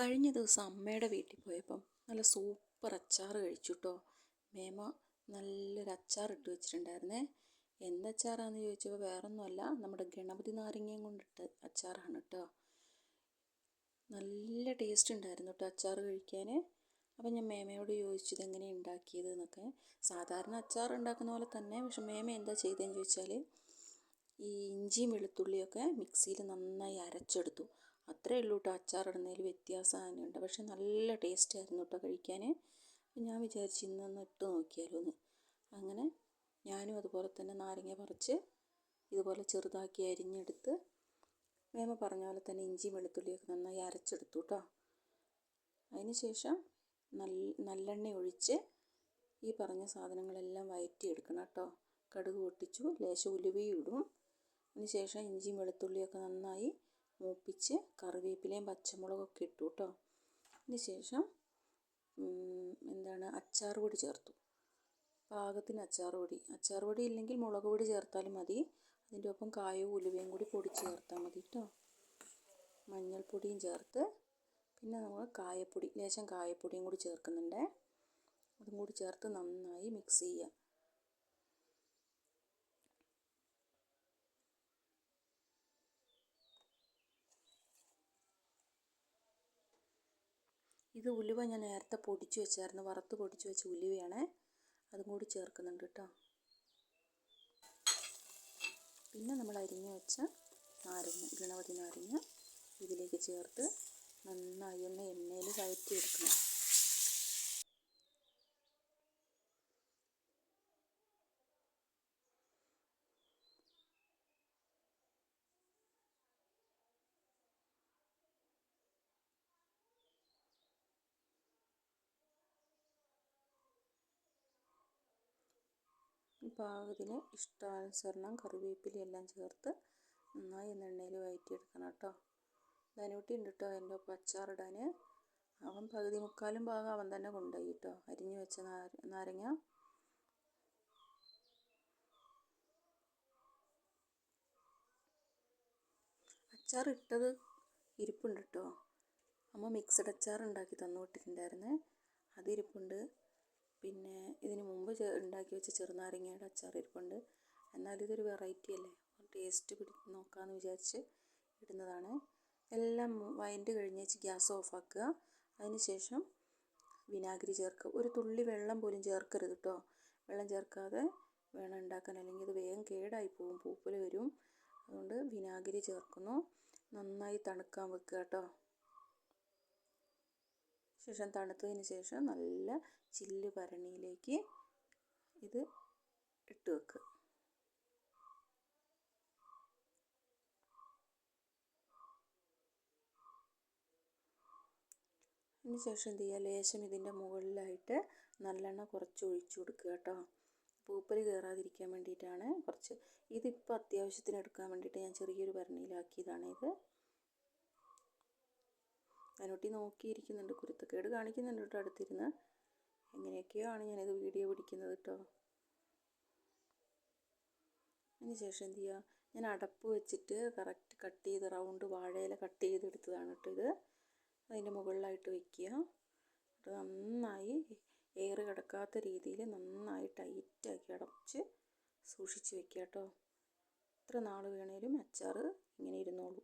കഴിഞ്ഞ ദിവസം അമ്മയുടെ വീട്ടിൽ പോയപ്പം നല്ല സൂപ്പർ അച്ചാർ കഴിച്ചു കേട്ടോ മേമ നല്ലൊരു അച്ചാർ ഇട്ട് വെച്ചിട്ടുണ്ടായിരുന്നേ. എന്ത് അച്ചാറാന്ന് ചോദിച്ചപ്പോൾ വേറൊന്നുമല്ല നമ്മുടെ ഗണപതി നാരങ്ങയും കൊണ്ടിട്ട് അച്ചാറാണ് കേട്ടോ. നല്ല ടേസ്റ്റ് ഉണ്ടായിരുന്നു കേട്ടോ അച്ചാർ കഴിക്കാൻ അപ്പം ഞാൻ മേമയോട് ചോദിച്ചു ഇതെങ്ങനെയാണ് ഉണ്ടാക്കിയത് എന്നൊക്കെ സാധാരണ അച്ചാർ ഉണ്ടാക്കുന്ന പോലെ തന്നെ പക്ഷെ മേമ എന്താ ചെയ്തതെന്ന് ചോദിച്ചാൽ ഈ ഇഞ്ചിയും വെളുത്തുള്ളിയൊക്കെ മിക്സിയിൽ നന്നായി അരച്ചെടുത്തു. അത്രേ ഉള്ളൂ കേട്ടോ അച്ചാറിടുന്നതിൽ വ്യത്യാസം തന്നെയുണ്ട് പക്ഷെ നല്ല ടേസ്റ്റ് ആയിരുന്നു കേട്ടോ കഴിക്കാൻ. ഞാൻ വിചാരിച്ചു ഇന്നൊന്ന് ഇട്ട് നോക്കിയാലോ എന്ന് അങ്ങനെ ഞാനും അതുപോലെ തന്നെ നാരങ്ങ പറിച്ച് ഇതുപോലെ ചെറുതാക്കി അരിഞ്ഞെടുത്ത് മേമ പറഞ്ഞ പോലെ തന്നെ ഇഞ്ചി വെളുത്തുള്ളിയൊക്കെ നന്നായി അരച്ചെടുത്തു കേട്ടോ. അതിന് ശേഷം നല്ല നല്ലെണ്ണ ഒഴിച്ച് ഈ പറഞ്ഞ സാധനങ്ങളെല്ലാം വഴറ്റിയെടുക്കണം കേട്ടോ. കടുക് പൊട്ടിച്ചു ലേശം ഉലുവയും ഇടും. അതിന് ശേഷം ഇഞ്ചിയും വെളുത്തുള്ളിയൊക്കെ നന്നായി മൂപ്പിച്ച് കറിവേപ്പിലയും പച്ചമുളകൊക്കെ ഇട്ടു കേട്ടോ അതിന് ശേഷം എന്താണ് അച്ചാർ പൊടി ചേർത്തു. പാകത്തിന് അച്ചാർ പൊടി. അച്ചാർ പൊടി ഇല്ലെങ്കിൽ മുളക് പൊടി ചേർത്താലും മതി. അതിന്റെ ഒപ്പം കായവും ഉലുവയും കൂടി പൊടിച്ച് ചേർത്താൽ മതി കേട്ടോ മഞ്ഞൾപ്പൊടിയും ചേർത്ത് പിന്നെ നമ്മൾ കായപ്പൊടി ലേശം കായപ്പൊടിയും കൂടി ചേർക്കുന്നുണ്ട്. അതും കൂടി ചേർത്ത് നന്നായി മിക്സ് ചെയ്യുക. ഇത് ഉലുവ ഞാൻ നേരത്തെ പൊടിച്ച് വെച്ചായിരുന്നു വറുത്ത് പൊടിച്ച് വെച്ച ഉലുവയാണ്. അതും കൂടി ചേർക്കുന്നുണ്ട് കേട്ടോ പിന്നെ നമ്മൾ അരിഞ്ഞ് വെച്ച നാരങ്ങ ഗണപതി നാരങ്ങ ഇതിലേക്ക് ചേർത്ത് നന്നായി ഒന്ന് എണ്ണയിൽ വഴറ്റിയെടുക്കണം. പാകത്തിന് ഇഷ്ടാനുസരണം കറിവേപ്പിലയെല്ലാം ചേർത്ത് നന്നായി ഒന്ന് എണ്ണയിൽ വഴറ്റിയെടുക്കണം കേട്ടോ. ധനുട്ടി ഉണ്ട് കേട്ടോ എന്റെ ഒപ്പം അച്ചാറിടാൻ അവൻ പകുതി മുക്കാലും ഭാഗം അവൻ തന്നെ കൊണ്ടുപോയി കേട്ടോ. അരിഞ്ഞു വെച്ച നാരങ്ങ. അച്ചാർ ഇട്ടത് ഇരിപ്പുണ്ട് കേട്ടോ. അമ്മ മിക്സഡ് അച്ചാർ ഉണ്ടാക്കി തന്നു വിട്ടിട്ടുണ്ടായിരുന്നേ അതിരിപ്പുണ്ട് പിന്നെ ഇതിന് മുമ്പ് ഉണ്ടാക്കി വെച്ച ചെറുനാരങ്ങയുടെ അച്ചാർ ഇരിപ്പുണ്ട് എന്നാലും ഇതൊരു വെറൈറ്റി അല്ലേ? ടേസ്റ്റ് പിടി നോക്കാമെന്ന് വിചാരിച്ച് ഇടുന്നതാണ്. എല്ലാം വൈൻഡ് കഴിഞ്ഞ് വെച്ച് ഗ്യാസ് ഓഫാക്കുക അതിന് ശേഷം വിനാഗിരി ചേർക്കുക ഒരു തുള്ളി വെള്ളം പോലും ചേർക്കരുത് കേട്ടോ വെള്ളം ചേർക്കാതെ വേണം ഉണ്ടാക്കാൻ. അല്ലെങ്കിൽ ഇത് വേഗം കേടായി പോകും പൂപ്പൽ വരും. അതുകൊണ്ട് വിനാഗിരി ചേർക്കുന്നു. നന്നായി തണുക്കാൻ വെക്കുക കേട്ടോ ശേഷം തണുത്തതിന് ശേഷം നല്ല ചില്ല് ഭരണിയിലേക്ക് ഇത് ഇട്ട് വെക്കുക അതിന് ശേഷം എന്ത് ചെയ്യുക ലേശം ഇതിന്റെ മുകളിലായിട്ട് നല്ലെണ്ണ കുറച്ച് ഒഴിച്ചു കൊടുക്കുക കേട്ടോ. പൂപ്പൽ കയറാതിരിക്കാൻ വേണ്ടിയിട്ടാണ് കുറച്ച്. ഇതിപ്പോൾ അത്യാവശ്യത്തിന് എടുക്കാൻ വേണ്ടിയിട്ട് ഞാൻ ചെറിയൊരു ഭരണിയിലാക്കിയതാണ് അതിനൊട്ടി നോക്കിയിരിക്കുന്നുണ്ട് കുരുത്തക്കേട് കാണിക്കുന്നുണ്ട് കേട്ടോ അടുത്തിരുന്ന്. എങ്ങനെയൊക്കെയോ ആണ് ഞാനിത് വീഡിയോ പിടിക്കുന്നത് കേട്ടോ അതിന് ശേഷം എന്ത് ചെയ്യുക ഞാൻ അടപ്പ് വെച്ചിട്ട് കറക്റ്റ് കട്ട് ചെയ്ത് റൗണ്ട് വാഴയില കട്ട് ചെയ്തെടുത്തതാണ് കേട്ടോ ഇത്. അതിന്റെ മുകളിലായിട്ട് വെക്കുക. അത് നന്നായി എയർ കിടക്കാത്ത രീതിയിൽ നന്നായി ടൈറ്റാക്കി അടച്ച് സൂക്ഷിച്ച് വെക്കുക കേട്ടോ എത്ര നാൾ വേണേലും അച്ചാർ ഇങ്ങനെ ഇരുന്നോളൂ.